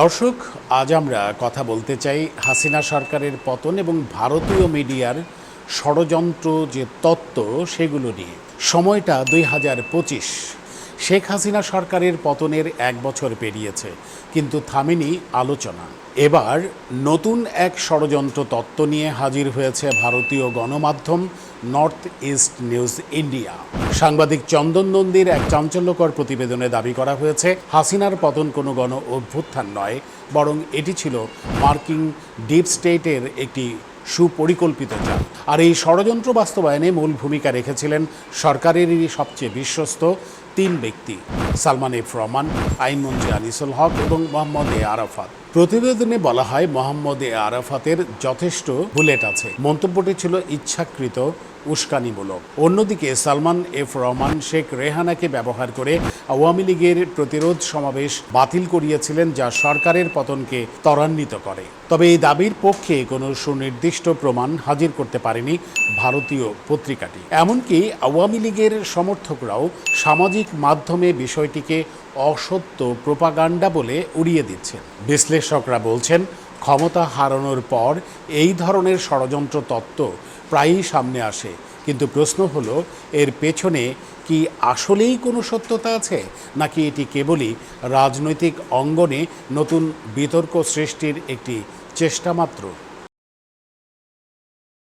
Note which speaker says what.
Speaker 1: দর্শক, আজ আমরা কথা বলতে চাই হাসিনা সরকারের পতন এবং ভারতীয় মিডিয়ার ষড়যন্ত্র যে তত্ত্ব, সেগুলো নিয়ে। সময়টা দুই হাজার পঁচিশ। শেখ হাসিনা সরকারের পতনের এক বছর পেরিয়েছে, কিন্তু থামেনি আলোচনা। এবার নতুন এক ষড়যন্ত্র তত্ত্ব নিয়ে হাজির হয়েছে ভারতীয় গণমাধ্যম নর্থ ইস্ট নিউজ ইন্ডিয়া। সাংবাদিক চন্দন নন্দীর এক চাঞ্চল্যকর প্রতিবেদনে দাবি করা হয়েছে, হাসিনার পতন কোনো গণ অভ্যুত্থান নয়, বরং এটি ছিল মার্কিং ডিপ স্টেটের একটি সুপরিকল্পিত চাল আর এই ষড়যন্ত্র বাস্তবায়নে মূল ভূমিকা রেখেছিলেন সরকারেরই সবচেয়ে বিশ্বস্ত তিন ব্যক্তি, সালমান এফ রহমান আইনমন্ত্রী আনিসুল হক এবং মোহাম্মদ এ আরাফাত। প্রতিবেদনে বলা হয়, মোহাম্মদ এ আরাফাতের যথেষ্ট বুলেট আছে। মন্তব্যটি ছিল ইচ্ছাকৃত উস্কানিমূলক। অন্যদিকে সালমান এফ রহমান, শেখ রেহানাকে ব্যবহার করে আওয়ামী লীগের প্রতিরোধ সমাবেশ বাতিল করিয়েছিলেন, যা সরকারের পতনকে ত্বরান্বিত করে। তবে এই দাবির পক্ষে কোনো সুনির্দিষ্ট প্রমাণ হাজির করতে পারেনি ভারতীয় পত্রিকাটি। এমনকি আওয়ামী লীগের সমর্থকরাও সামাজিক মাধ্যমে বিষয়টিকে অসত্য প্রোপাগান্ডা বলে উড়িয়ে দিচ্ছেন। বিশ্লেষকরা বলছেন, ক্ষমতা হারানোর পর এই ধরনের ষড়যন্ত্র তত্ত্ব প্রায়ই সামনে আসে। কিন্তু প্রশ্ন হলো, এর পেছনে কি আসলেই কোনো সত্যতা আছে? নাকি এটি কেবলই রাজনৈতিক অঙ্গনে নতুন বিতর্ক সৃষ্টির একটি চেষ্টা মাত্র?